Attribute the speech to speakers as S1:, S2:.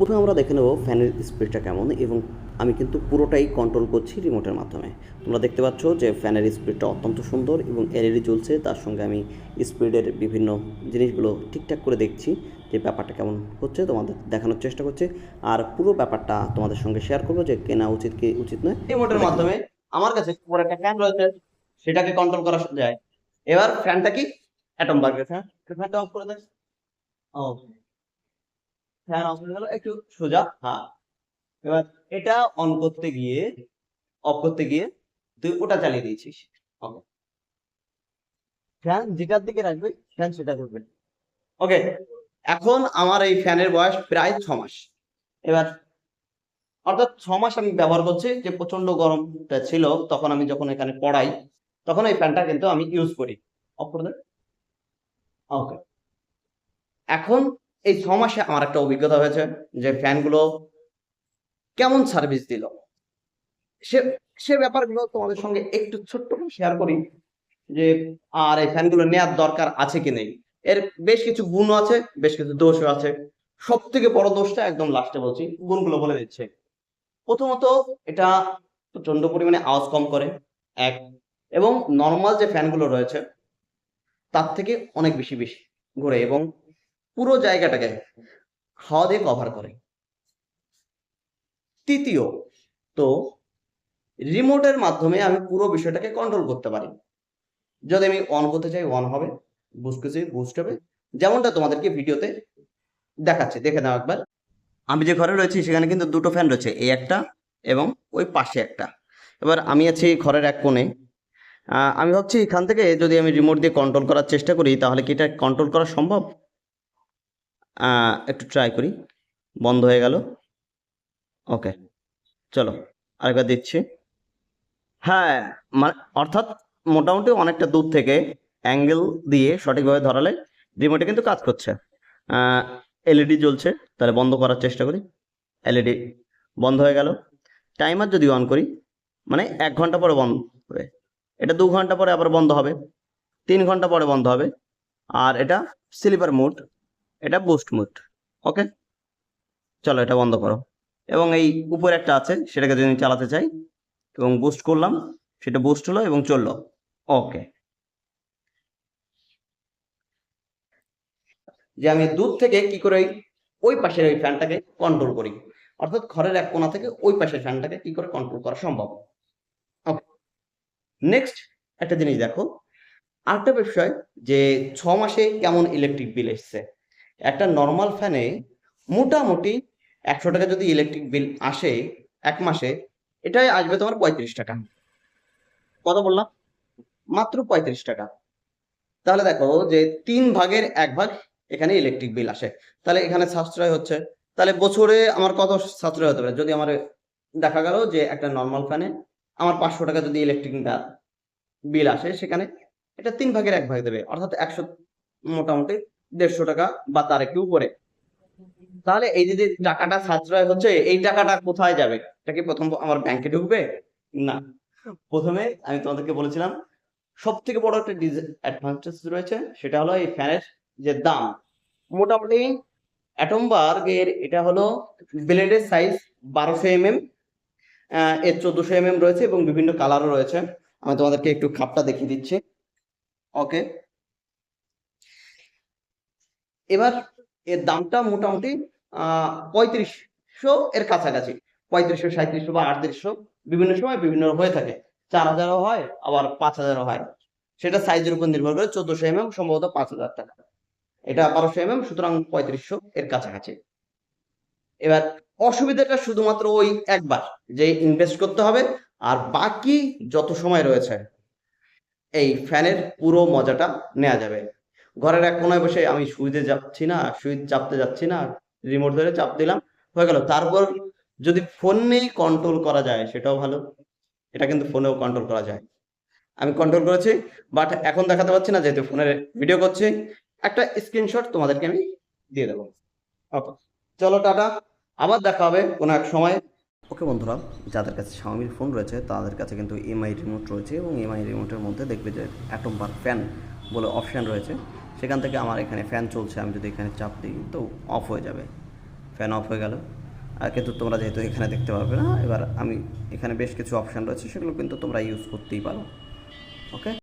S1: প্রথমে আমরা দেখে নেব ফ্যানের স্পিডটা কেমন এবং আমি কিন্তু পুরোটাই কন্ট্রোল করছি রিমোটের মাধ্যমে। তোমরা দেখতে পাচ্ছ যে ফ্যানের স্পিডটা অত্যন্ত সুন্দর এবং এলইডি জ্বলছে তার সঙ্গে আমি স্পিডের বিভিন্ন জিনিসগুলো ঠিকঠাক করে দেখছি যে ব্যাপারটা কেমন হচ্ছে তোমাদের দেখানোর চেষ্টা করছে। আর পুরো ব্যাপারটা তোমাদের সঙ্গে শেয়ার করব যে কেনা উচিত কি উচিত নয়। রিমোটের মাধ্যমে আমার কাছে পুরো একটা ফ্যান রয়েছে সেটাকে কন্ট্রোল করা যায়। এবার ফ্যানটা কি? অ্যাটম বার্গের ফ্যান ফ্যানটা অফ করে দেয় ও ফ্যান হয়ে গেল একটু সোজা হ্যাঁ। এবার এটা অন করতে গিয়ে অফ করতে গিয়ে তুই ওটা চালিয়ে দিয়েছিস। ওকে ফ্যান যেটার দিকে রাখবে ফ্যান সেটা ওকে এখন আমার এই ফ্যানের বয়স প্রায় ছ মাস। এবার, অর্থাৎ ছ মাস আমি ব্যবহার করছি, যে প্রচণ্ড গরমটা ছিল, তখন আমি যখন এখানে পড়াই, তখন এই ফ্যানটা কিন্তু আমি ইউজ করি। অফ করে ওকে এখন এই ছ মাসে আমার একটা অভিজ্ঞতা হয়েছে যে ফ্যানগুলো কেমন সার্ভিস দিল। সে সে ব্যাপারগুলো তোমাদের সঙ্গে একটু ছোট্ট শেয়ার করি যে, আর এই ফ্যানগুলো নেওয়ার দরকার আছে কি নেই। এর বেশ কিছু গুণ আছে, বেশ কিছু দোষও আছে। সব থেকে বড় দোষটা একদম লাস্টে বলছি, গুণগুলো বলে দিচ্ছে। প্রথমত এটা প্রচণ্ড পরিমাণে আওয়াজ কম করে, এক, এবং নর্মাল যে ফ্যানগুলো রয়েছে, তার থেকে অনেক বেশি বেশি ঘোরে এবং পুরো জায়গাটাকে হাওয়া দিয়ে কভার করে। তৃতীয়, তো রিমোটের মাধ্যমে আমি পুরো বিষয়টাকে কন্ট্রোল করতে পারি। যদি আমি অন করতে চাই অন হবে করতে চাই বুস্ট হবে। যেমনটা তোমাদেরকে ভিডিওতে দেখাচ্ছে, দেখে নাও একবার। আমি যে ঘরে রয়েছি, সেখানে কিন্তু দুটো ফ্যান রয়েছে, এই একটা এবং ওই পাশে একটা। এবার আমি আছি ঘরের এক কোণে। আমি ভাবছি এখান থেকে যদি আমি রিমোট দিয়ে কন্ট্রোল করার চেষ্টা করি, তাহলে কি এটা কন্ট্রোল করা সম্ভব? একটু ট্রাই করি। বন্ধ হয়ে গেল। ওকে চলো, আরেকবার দিচ্ছি। হ্যাঁ মানে অর্থাৎ মোটামুটি অনেকটা দূর থেকে অ্যাঙ্গেল দিয়ে সঠিকভাবে ধরালে রিমোটে কিন্তু কাজ করছে। এলইডি জ্বলছে, তাহলে বন্ধ করার চেষ্টা করি। এলইডি বন্ধ হয়ে গেল। টাইমার যদি অন করি মানে এক ঘণ্টা পরে বন্ধ হবে। এটা দু ঘণ্টা পরে আবার বন্ধ হবে। তিন ঘণ্টা পরে বন্ধ হবে। আর এটা স্লিপার মুড এটা বুস্ট মুড ওকে চলো এটা বন্ধ করো। এবং এই উপরে একটা আছে, সেটাকে যদি চালাতে চাই, এবং বুস্ট করলাম, সেটা বুস্ট হলো এবং চলল ওকে যে আমি দূর থেকে কি করে ওই- পাশের ওই ফ্যানটাকে কন্ট্রোল করি, অর্থাৎ ঘরের এক কোণা থেকে ওই পাশের ফ্যানটাকে কি করে কন্ট্রোল করা সম্ভব? নেক্সট একটা জিনিস দেখো, আরেকটা বিষয় যে ছ মাসে কেমন ইলেকট্রিক বিল এসছে? একটা নর্মাল ফ্যানে মোটামুটি একশো টাকা যদি ইলেকট্রিক বিল আসে এক মাসে, এটাই আসবে তোমার পঁয়ত্রিশ টাকা। কত বললাম? মাত্র পঁয়ত্রিশ টাকা। তাহলে দেখো যে তিন ভাগের এক ভাগ এখানে ইলেকট্রিক বিল আসে। তাহলে এখানে সাশ্রয় হচ্ছে। তাহলে বছরে আমার কত সাশ্রয় হতে পারে? যদি আমার দেখা গেল যে একটা নর্মাল ফ্যানে আমার পাঁচশো টাকা যদি ইলেকট্রিক বিল আসে, সেখানে এটা তিন ভাগের এক ভাগ দেবে। অর্থাৎ একশো মোটামুটি দেড়শো টাকা বা তার একটু উপরে। তাহলে এই যে যে টাকাটা সাশ্রয় হচ্ছে, এই টাকাটা কোথায় যাবে? এটা কি প্রথম আমার ব্যাংকে ঢুকবে? না। প্রথমে আমি তোমাদেরকে বলেছিলাম সব থেকে বড় একটা ডিসঅ্যাডভান্টেজ রয়েছে, সেটা হলো এই ফ্যানের যে দাম। মোটামুটি অ্যাটমবার্গের এটা হলো ব্লেডের সাইজ বারোশো এম এম এর চোদ্দোশো এম এম রয়েছে এবং বিভিন্ন কালারও রয়েছে। আমি তোমাদেরকে একটু খাপটা দেখিয়ে দিচ্ছি। ওকে এবার এর দামটা মোটামুটি পঁয়ত্রিশশো এর কাছাকাছি। পঁয়ত্রিশশো সাঁত্রিশশো বা আটত্রিশশো বিভিন্ন সময় বিভিন্ন হয়ে থাকে। চার হাজারও হয়, আবার পাঁচ হাজারও হয়। সেটা সাইজের উপর নির্ভর করে চোদ্দশো এম এম সম্ভবত পাঁচ হাজার টাকা। এটা বারোশো এম এম সুতরাং পঁয়ত্রিশশো এর কাছাকাছি। এবার অসুবিধাটা শুধুমাত্র ওই একবার, যে ইনভেস্ট করতে হবে, আর বাকি যত সময় রয়েছে, এই ফ্যানের পুরো মজাটা নেওয়া যাবে। ঘরের এক কোনায় বসে আমি সুইচে যাচ্ছি না, সুইচ চাপতে যাচ্ছি না রিমোট ধরে চাপ দিলাম, হয়ে গেল। তারপর যদি ফোনেই কন্ট্রোল করা যায়, সেটাও ভালো। এটা কিন্তু ফোনেও কন্ট্রোল করা যায়। আমি কন্ট্রোল করেছি বাট এখন দেখাতে পাচ্ছি না, যেহেতু ফোনের ভিডিও করছি, একটা স্ক্রিনশট তোমাদেরকে আমি দিয়ে দেবো। ওকে চলো টাটা। আবার দেখা হবে কোনো এক সময়। ওকে বন্ধুরা, যাদের কাছে শাওমির ফোন রয়েছে, তাদের কাছে কিন্তু এমআই রিমোট রয়েছে এবং এমআই রিমোটের মধ্যে দেখবে যে অ্যাটম বার ফ্যান বলে অপশান রয়েছে। সেখান থেকে আমার এখানে ফ্যান চলছে, আমি যদি এখানে চাপ দিই, তো অফ হয়ে যাবে। ফ্যান অফ হয়ে গেল। আর কিন্তু তোমরা যেহেতু এখানে দেখতে পারবে না, এবার আমি এখানে বেশ কিছু অপশান রয়েছে, সেগুলো কিন্তু তোমরা ইউজ করতেই পারো। ওকে